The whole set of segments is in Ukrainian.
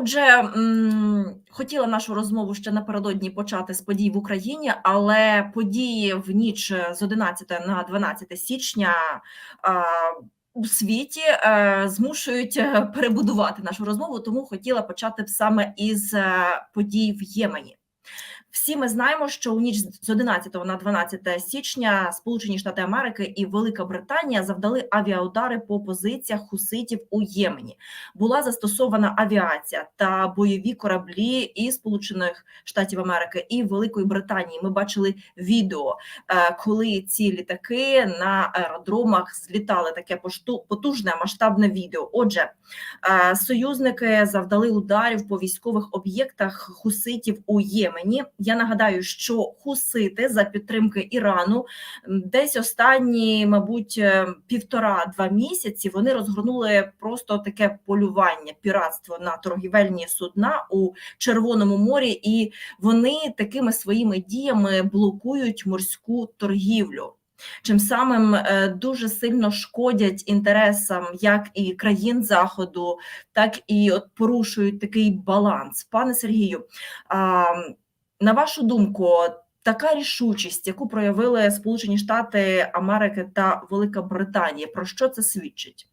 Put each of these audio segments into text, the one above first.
Отже, хотіла нашу розмову ще напередодні почати з подій в Україні, але події в ніч з 11 на 12 січня у світі е, змушують е, перебудувати нашу розмову, тому хотіла почати саме із е, подій в Ємені. Всі ми знаємо, що у ніч з 11 на 12 січня Сполучені Штати Америки і Велика Британія завдали авіаудари по позиціях хуситів у Ємені. Була застосована авіація та бойові кораблі і Сполучених Штатів Америки і Великої Британії. Ми бачили відео, е, коли ці літаки на аеродромах злітали. Таке потужне масштабне відео. Отже, е, союзники завдали ударів по військових об'єктах хуситів у Ємені. Я нагадаю, що хусити за підтримки Ірану десь останні, мабуть, е, півтора-два місяці вони розгорнули просто таке полювання, піратство на торгівельні судна у Червоному морі, і вони такими своїми діями блокують морську торгівлю. Чим самим е, дуже сильно шкодять інтересам як і країн заходу, так і от порушують такий баланс. Пане Сергію, на вашу думку, така рішучість, яку проявили Сполучені Штати Америки та Велика Британія, про що це свідчить?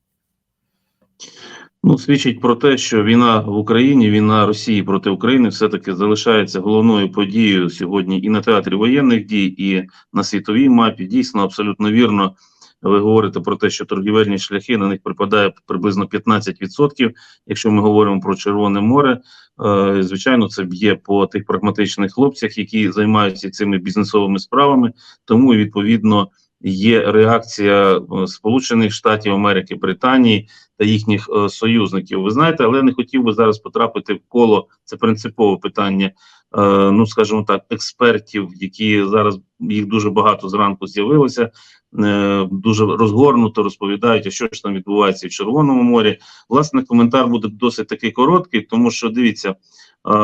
Ну, свідчить про те, що війна в Україні, війна Росії проти України, все таки залишається головною подією сьогодні і на театрі воєнних дій, і на світовій мапі. Дійсно, абсолютно вірно. Ви говорите про те, що торгівельні шляхи на них припадає приблизно 15%. Якщо ми говоримо про Червоне море, е, звичайно, це б'є по тих прагматичних хлопцях, які займаються цими бізнесовими справами. Тому відповідно є реакція е, Сполучених Штатів Америки, Британії та їхніх е, союзників. Ви знаєте, але я не хотів би зараз потрапити в коло це принципове питання. Е, ну скажімо так, експертів, які зараз їх дуже багато зранку з'явилося. Е, Дуже розгорнуто розповідають, що ж там відбувається в Червоному морі. Власне, коментар буде досить такий короткий, тому що дивіться, е,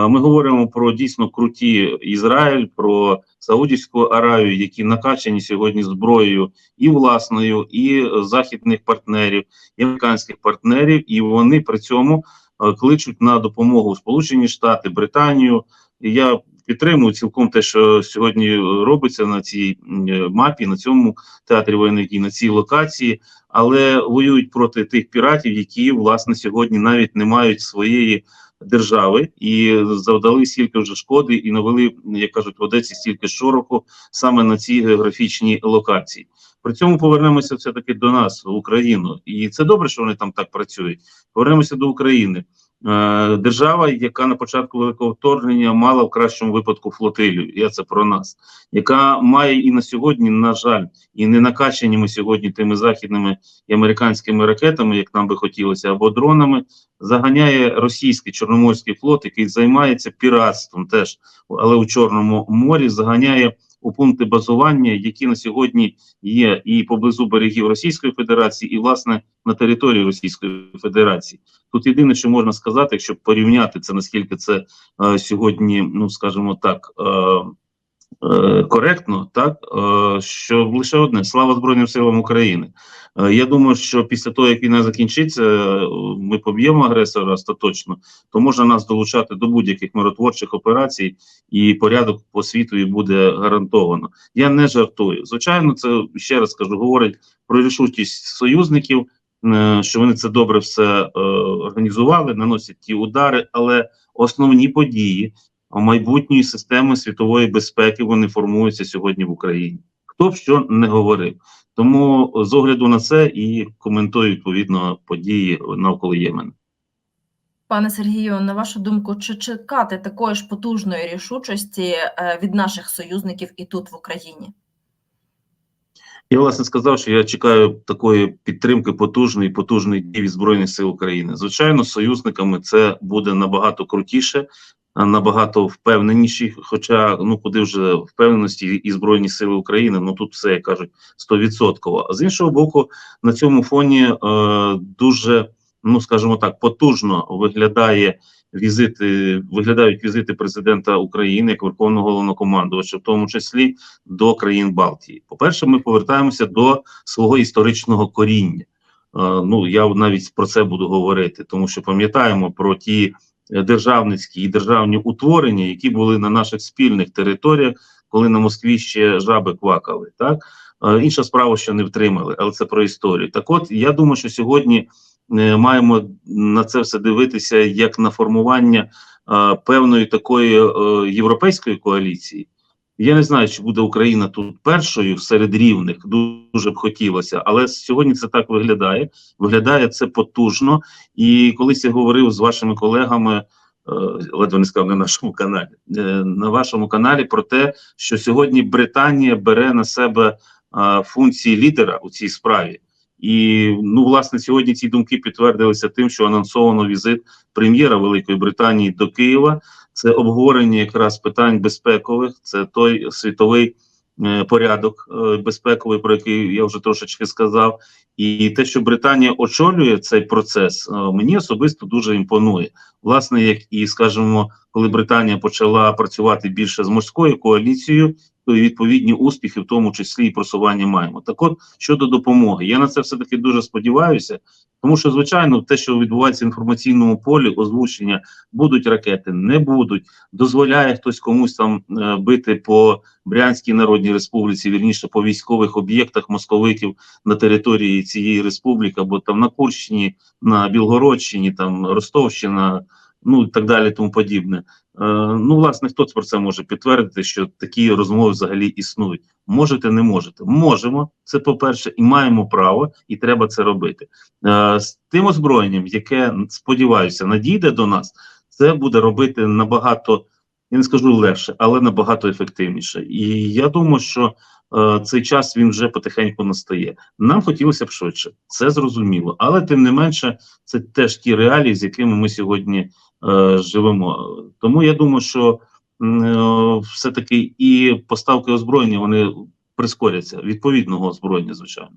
ми говоримо про дійсно круті Ізраїль, про Саудівську Аравію, які накачані сьогодні зброєю і власною, і західних партнерів, і американських партнерів, і вони при цьому е, кличуть на допомогу Сполучені Штати, Британію. Я підтримую цілком те, що сьогодні е, робиться на цій е, мапі, на цьому театрі воєнних дій, на цій локації, але воюють проти тих піратів, які власне сьогодні навіть не мають своєї держави і завдали стільки вже шкоди і навели, як кажуть, в Одесі стільки шороху саме на цій географічній локації. При цьому повернемося все таки до нас, в Україну, і це добре, що вони там так працюють. Повернемося до України. Е, Держава, яка на початку великого вторгнення мала в кращому випадку флотилію, я це про нас, яка має і на сьогодні, на жаль, і не накачані ми сьогодні тими західними і американськими ракетами, як нам би хотілося, або дронами, заганяє російський чорноморський флот, який займається піратством, теж але у Чорному морі заганяє у пункти базування, які на сьогодні є і поблизу берегів Російської Федерації, і власне на території Російської Федерації. Тут єдине, що можна сказати, якщо порівняти це, наскільки це е, сьогодні, ну скажімо так. Е, е, Коректно, так е, що лише одне слава Збройним силам України. Е, Я думаю, що після того, як війна закінчиться, ми поб'ємо агресора остаточно, то можна нас долучати до будь-яких миротворчих операцій, і порядок по світу буде гарантовано. Я не жартую. Звичайно, це ще раз кажу, говорить про рішучість союзників, що вони це добре все організували, наносять ті удари, але основні події майбутньої системи світової безпеки вони формуються сьогодні в Україні. Хто б що не говорив. Тому з огляду на це і коментую відповідно події навколо Ємену. Пане Сергію, на вашу думку, чи чекати такої ж потужної рішучості е, від наших союзників і тут в Україні? Я власне сказав, що я чекаю такої підтримки потужної, потужної дії від збройних сил України. Звичайно, союзниками це буде набагато крутіше, набагато впевненіші. Хоча ну куди вже впевненості і збройні сили України, ну тут все як кажуть стовідсотково. А з іншого боку, на цьому фоні е, дуже ну скажімо так потужно виглядає. Візити виглядають візити президента України як верховного головнокомандувача, в тому числі до країн Балтії. По перше, ми повертаємося до свого історичного коріння. Е, ну я навіть про це буду говорити, тому що пам'ятаємо про ті державницькі і державні утворення, які були на наших спільних територіях, коли на Москві ще жаби квакали. Так Е, інша справа, що не втримали, але це про історію. Так, от я думаю, що сьогодні е, маємо на це все дивитися як на формування е, певної такої європейської коаліції. Я не знаю, чи буде Україна тут першою серед рівних, дуже б хотілося, але сьогодні це так виглядає. Виглядає це потужно. І колись я говорив з вашими колегами, е, ледве не сказав на нашому каналі, е, на вашому каналі про те, що сьогодні Британія бере на себе е, функції лідера у цій справі. І ну, власне, сьогодні ці думки підтвердилися тим, що анонсовано візит прем'єра Великої Британії до Києва. Це обговорення якраз питань безпекових, це той світовий е, порядок е, безпековий, про який я вже трошечки сказав. І те, що Британія очолює цей процес, е, мені особисто дуже імпонує. Власне, як і скажімо, коли Британія почала працювати більше з морською коаліцією, відповідні успіхи, в тому числі і просування маємо. Так, от щодо допомоги, я на це все таки дуже сподіваюся, тому що звичайно, те, що відбувається в інформаційному полі, озвучення будуть ракети, не будуть. Дозволяє хтось комусь там е, бити по Брянській Народній Республіці, вірніше по військових об'єктах московитів на території цієї республіки, або там на Курщині, на Білгородщині, там Ростовщина, ну і так далі, тому подібне. Е, ну, власне, хто про це може підтвердити, що такі розмови взагалі існують? Можете, не можете. Можемо, це по-перше, і маємо право, і треба це робити. Е, з тим озброєнням, яке сподіваюся, надійде до нас, це буде робити набагато, я не скажу легше, але набагато ефективніше. І я думаю, що е, цей час він вже потихеньку настає. Нам хотілося б швидше, це зрозуміло, але тим не менше, це теж ті реалії, з якими ми сьогодні е, живемо. Тому я думаю, що е, все-таки і поставки озброєння вони прискоряться відповідного озброєння, звичайно.